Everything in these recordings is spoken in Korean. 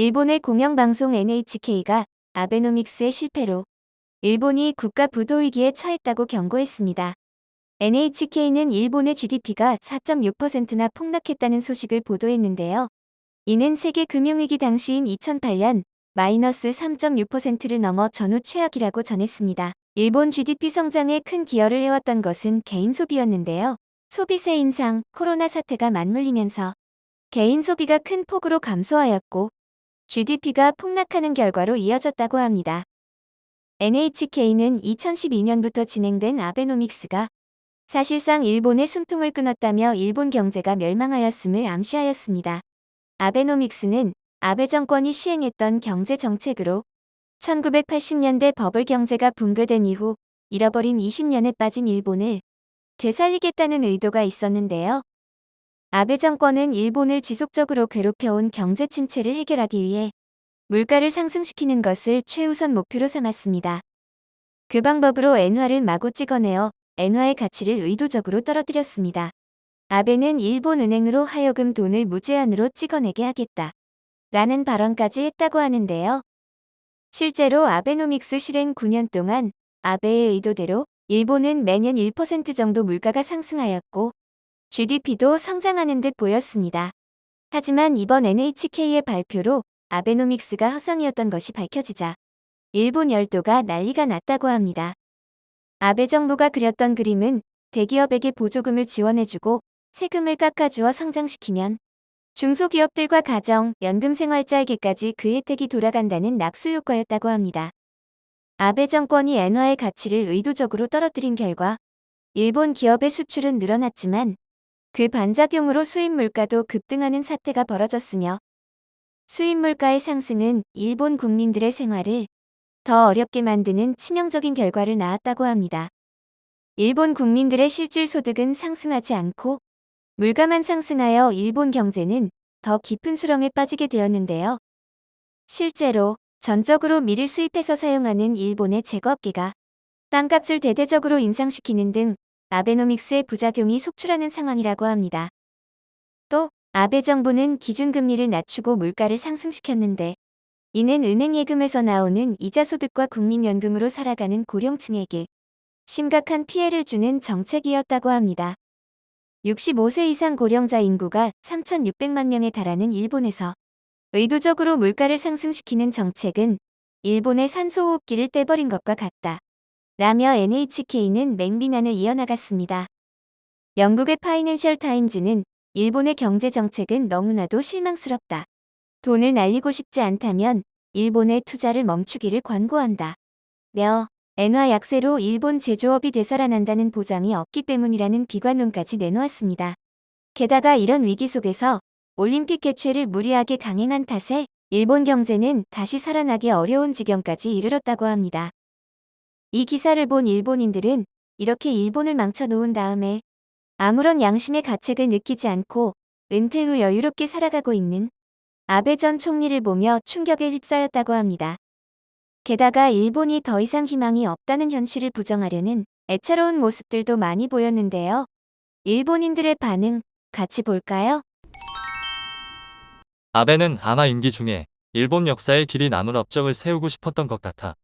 일본의 공영방송 NHK가 아베노믹스의 실패로 일본이 국가 부도 위기에 처했다고 경고했습니다. NHK는 일본의 GDP가 4.6%나 폭락했다는 소식을 보도했는데요. 이는 세계 금융위기 당시인 2008년 마이너스 3.6%를 넘어 전후 최악이라고 전했습니다. 일본 GDP 성장에 큰 기여를 해왔던 것은 개인 소비였는데요. 소비세 인상, 코로나 사태가 맞물리면서 개인 소비가 큰 폭으로 감소하였고 GDP가 폭락하는 결과로 이어졌다고 합니다. NHK는 2012년부터 진행된 아베노믹스가 사실상 일본의 순풍을 끊었다며 일본 경제가 멸망하였음을 암시하였습니다. 아베노믹스는 아베 정권이 시행했던 경제 정책으로 1980년대 버블 경제가 붕괴된 이후 잃어버린 20년에 빠진 일본을 되살리겠다는 의도가 있었는데요. 아베 정권은 일본을 지속적으로 괴롭혀온 경제 침체를 해결하기 위해 물가를 상승시키는 것을 최우선 목표로 삼았습니다. 그 방법으로 엔화를 마구 찍어내어 엔화의 가치를 의도적으로 떨어뜨렸습니다. 아베는 일본 은행으로 하여금 돈을 무제한으로 찍어내게 하겠다. 라는 발언까지 했다고 하는데요. 실제로 아베노믹스 실행 9년 동안 아베의 의도대로 일본은 매년 1% 정도 물가가 상승하였고 GDP도 성장하는 듯 보였습니다. 하지만 이번 NHK의 발표로 아베노믹스가 허상이었던 것이 밝혀지자 일본 열도가 난리가 났다고 합니다. 아베 정부가 그렸던 그림은 대기업에게 보조금을 지원해주고 세금을 깎아주어 성장시키면 중소기업들과 가정, 연금생활자에게까지 그 혜택이 돌아간다는 낙수효과였다고 합니다. 아베 정권이 엔화의 가치를 의도적으로 떨어뜨린 결과 일본 기업의 수출은 늘어났지만 그 반작용으로 수입 물가도 급등하는 사태가 벌어졌으며 수입 물가의 상승은 일본 국민들의 생활을 더 어렵게 만드는 치명적인 결과를 낳았다고 합니다. 일본 국민들의 실질 소득은 상승하지 않고 물가만 상승하여 일본 경제는 더 깊은 수렁에 빠지게 되었는데요. 실제로 전적으로 밀을 수입해서 사용하는 일본의 제거업계가 땅값을 대대적으로 인상시키는 등 아베노믹스의 부작용이 속출하는 상황이라고 합니다. 또 아베 정부는 기준금리를 낮추고 물가를 상승시켰는데 이는 은행 예금에서 나오는 이자 소득과 국민연금으로 살아가는 고령층에게 심각한 피해를 주는 정책이었다고 합니다. 65세 이상 고령자 인구가 3,600만 명에 달하는 일본에서 의도적으로 물가를 상승시키는 정책은 일본의 산소호흡기를 떼버린 것과 같다. 라며 NHK는 맹비난을 이어나갔습니다. 영국의 파이낸셜 타임즈는 일본의 경제 정책은 너무나도 실망스럽다. 돈을 날리고 싶지 않다면 일본의 투자를 멈추기를 권고한다. 며 엔화 약세로 일본 제조업이 되살아난다는 보장이 없기 때문이라는 비관론까지 내놓았습니다. 게다가 이런 위기 속에서 올림픽 개최를 무리하게 강행한 탓에 일본 경제는 다시 살아나기 어려운 지경까지 이르렀다고 합니다. 이 기사를 본 일본인들은 이렇게 일본을 망쳐놓은 다음에 아무런 양심의 가책을 느끼지 않고 은퇴 후 여유롭게 살아가고 있는 아베 전 총리를 보며 충격에 휩싸였다고 합니다. 게다가 일본이 더 이상 희망이 없다는 현실을 부정하려는 애처로운 모습들도 많이 보였는데요. 일본인들의 반응 같이 볼까요? 아베는 아마 임기 중에 일본 역사의 길이 남을 업적을 세우고 싶었던 것 같아.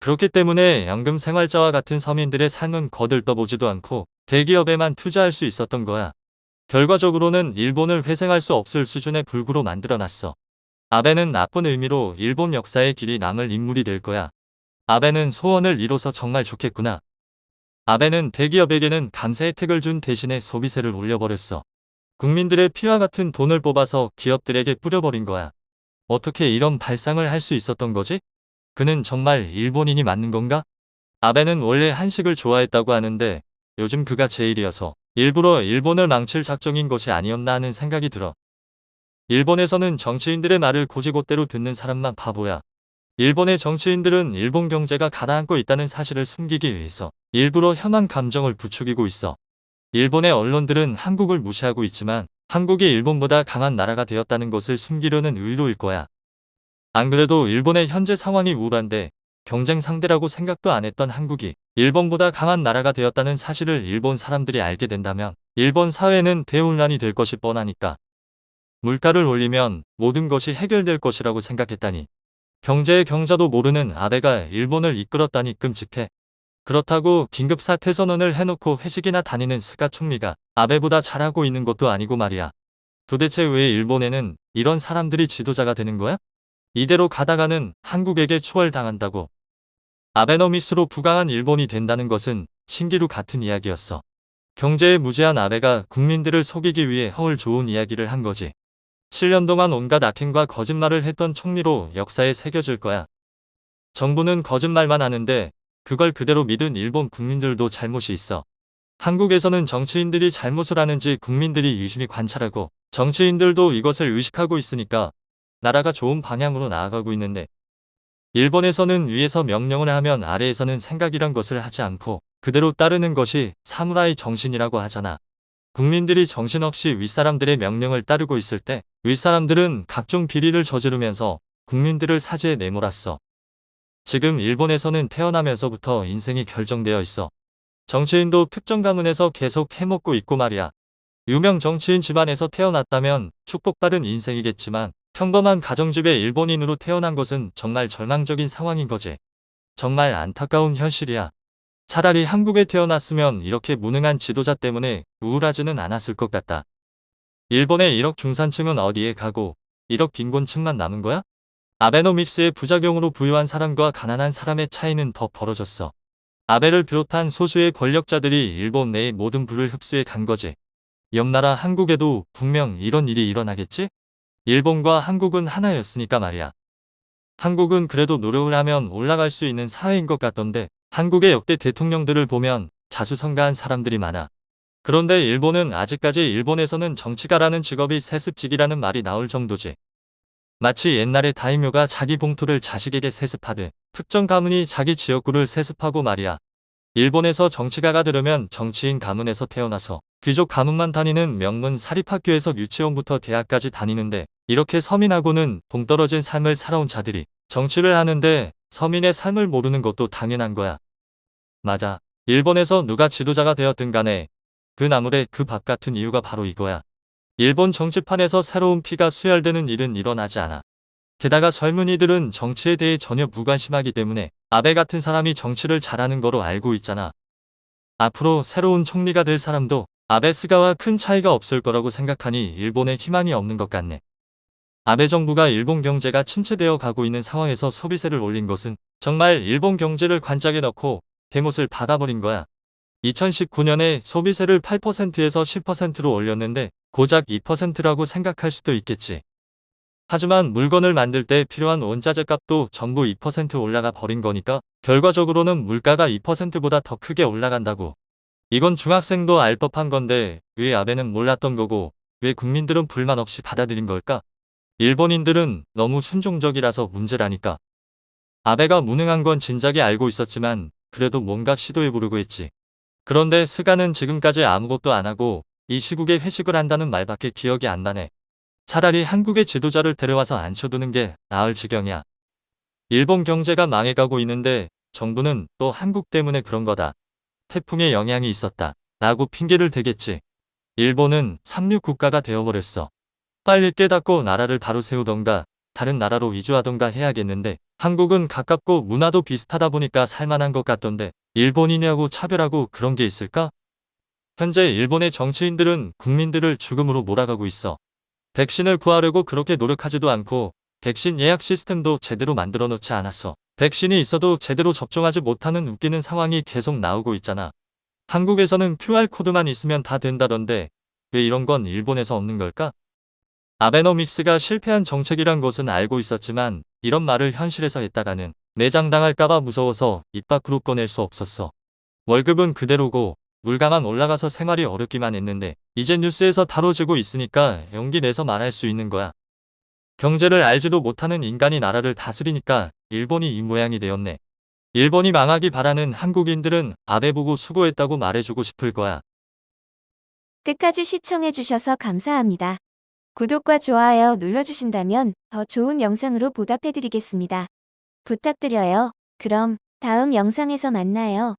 그렇기 때문에 연금 생활자와 같은 서민들의 삶은 거들떠보지도 않고 대기업에만 투자할 수 있었던 거야. 결과적으로는 일본을 회생할 수 없을 수준의 불구로 만들어놨어. 아베는 나쁜 의미로 일본 역사의 길이 남을 인물이 될 거야. 아베는 소원을 이뤄서 정말 좋겠구나. 아베는 대기업에게는 감세 혜택을 준 대신에 소비세를 올려버렸어. 국민들의 피와 같은 돈을 뽑아서 기업들에게 뿌려버린 거야. 어떻게 이런 발상을 할 수 있었던 거지? 그는 정말 일본인이 맞는 건가? 아베는 원래 한식을 좋아했다고 하는데 요즘 그가 제일이어서 일부러 일본을 망칠 작정인 것이 아니었나 하는 생각이 들어. 일본에서는 정치인들의 말을 고지곳대로 듣는 사람만 바보야. 일본의 정치인들은 일본 경제가 가라앉고 있다는 사실을 숨기기 위해서 일부러 혐한 감정을 부추기고 있어. 일본의 언론들은 한국을 무시하고 있지만 한국이 일본보다 강한 나라가 되었다는 것을 숨기려는 의도일 거야. 안 그래도 일본의 현재 상황이 우울한데 경쟁 상대라고 생각도 안 했던 한국이 일본보다 강한 나라가 되었다는 사실을 일본 사람들이 알게 된다면 일본 사회는 대혼란이 될 것이 뻔하니까. 물가를 올리면 모든 것이 해결될 것이라고 생각했다니. 경제의 경자도 모르는 아베가 일본을 이끌었다니 끔찍해. 그렇다고 긴급 사퇴 선언을 해놓고 회식이나 다니는 스가 총리가 아베보다 잘하고 있는 것도 아니고 말이야. 도대체 왜 일본에는 이런 사람들이 지도자가 되는 거야? 이대로 가다가는 한국에게 추월당한다고. 아베노믹스로 부강한 일본이 된다는 것은 신기루 같은 이야기였어. 경제에 무지한 아베가 국민들을 속이기 위해 허울 좋은 이야기를 한 거지. 7년 동안 온갖 악행과 거짓말을 했던 총리로 역사에 새겨질 거야. 정부는 거짓말만 하는데 그걸 그대로 믿은 일본 국민들도 잘못이 있어. 한국에서는 정치인들이 잘못을 하는지 국민들이 유심히 관찰하고 정치인들도 이것을 의식하고 있으니까 나라가 좋은 방향으로 나아가고 있는데 일본에서는 위에서 명령을 하면 아래에서는 생각이란 것을 하지 않고 그대로 따르는 것이 사무라이 정신이라고 하잖아. 국민들이 정신없이 윗사람들의 명령을 따르고 있을 때 윗사람들은 각종 비리를 저지르면서 국민들을 사지에 내몰았어. 지금 일본에서는 태어나면서부터 인생이 결정되어 있어. 정치인도 특정 가문에서 계속 해먹고 있고 말이야. 유명 정치인 집안에서 태어났다면 축복받은 인생이겠지만 평범한 가정집의 일본인으로 태어난 것은 정말 절망적인 상황인 거지. 정말 안타까운 현실이야. 차라리 한국에 태어났으면 이렇게 무능한 지도자 때문에 우울하지는 않았을 것 같다. 일본의 1억 중산층은 어디에 가고 1억 빈곤층만 남은 거야? 아베노믹스의 부작용으로 부유한 사람과 가난한 사람의 차이는 더 벌어졌어. 아베를 비롯한 소수의 권력자들이 일본 내의 모든 부를 흡수해 간 거지. 옆나라 한국에도 분명 이런 일이 일어나겠지? 일본과 한국은 하나였으니까 말이야. 한국은 그래도 노력을 하면 올라갈 수 있는 사회인 것 같던데 한국의 역대 대통령들을 보면 자수성가한 사람들이 많아. 그런데 일본은 아직까지 일본에서는 정치가라는 직업이 세습직이라는 말이 나올 정도지. 마치 옛날에 다이묘가 자기 봉투를 자식에게 세습하듯 특정 가문이 자기 지역구를 세습하고 말이야. 일본에서 정치가가 들으면 정치인 가문에서 태어나서 귀족 가문만 다니는 명문 사립학교에서 유치원부터 대학까지 다니는데 이렇게 서민하고는 동떨어진 삶을 살아온 자들이 정치를 하는데 서민의 삶을 모르는 것도 당연한 거야. 맞아. 일본에서 누가 지도자가 되었든 간에 그 나물에 그 밥 같은 이유가 바로 이거야. 일본 정치판에서 새로운 피가 수혈되는 일은 일어나지 않아. 게다가 젊은이들은 정치에 대해 전혀 무관심하기 때문에 아베 같은 사람이 정치를 잘하는 거로 알고 있잖아. 앞으로 새로운 총리가 될 사람도 아베 스가와 큰 차이가 없을 거라고 생각하니 일본에 희망이 없는 것 같네. 아베 정부가 일본 경제가 침체되어 가고 있는 상황에서 소비세를 올린 것은 정말 일본 경제를 관짝에 넣고 대못을 박아버린 거야. 2019년에 소비세를 8%에서 10%로 올렸는데 고작 2%라고 생각할 수도 있겠지. 하지만 물건을 만들 때 필요한 원자재 값도 전부 2% 올라가 버린 거니까 결과적으로는 물가가 2%보다 더 크게 올라간다고. 이건 중학생도 알 법한 건데 왜 아베는 몰랐던 거고 왜 국민들은 불만 없이 받아들인 걸까? 일본인들은 너무 순종적이라서 문제라니까. 아베가 무능한 건 진작에 알고 있었지만 그래도 뭔가 시도해보려고 했지. 그런데 스가는 지금까지 아무것도 안 하고 이 시국에 회식을 한다는 말밖에 기억이 안 나네. 차라리 한국의 지도자를 데려와서 앉혀두는 게 나을 지경이야. 일본 경제가 망해가고 있는데 정부는 또 한국 때문에 그런 거다. 태풍의 영향이 있었다. 라고 핑계를 대겠지. 일본은 삼류 국가가 되어버렸어. 빨리 깨닫고 나라를 바로 세우던가 다른 나라로 이주하던가 해야겠는데 한국은 가깝고 문화도 비슷하다 보니까 살만한 것 같던데 일본인이하고 차별하고 그런 게 있을까? 현재 일본의 정치인들은 국민들을 죽음으로 몰아가고 있어. 백신을 구하려고 그렇게 노력하지도 않고 백신 예약 시스템도 제대로 만들어 놓지 않았어. 백신이 있어도 제대로 접종하지 못하는 웃기는 상황이 계속 나오고 있잖아. 한국에서는 QR코드만 있으면 다 된다던데 왜 이런 건 일본에서 없는 걸까? 아베노믹스가 실패한 정책이란 것은 알고 있었지만 이런 말을 현실에서 했다가는 내장당할까봐 무서워서 입 밖으로 꺼낼 수 없었어. 월급은 그대로고 물가만 올라가서 생활이 어렵기만 했는데 이제 뉴스에서 다뤄지고 있으니까 용기 내서 말할 수 있는 거야. 경제를 알지도 못하는 인간이 나라를 다스리니까 일본이 이 모양이 되었네. 일본이 망하기 바라는 한국인들은 아베 보고 수고했다고 말해주고 싶을 거야. 끝까지 시청해주셔서 감사합니다. 구독과 좋아요 눌러주신다면 더 좋은 영상으로 보답해드리겠습니다. 부탁드려요. 그럼 다음 영상에서 만나요.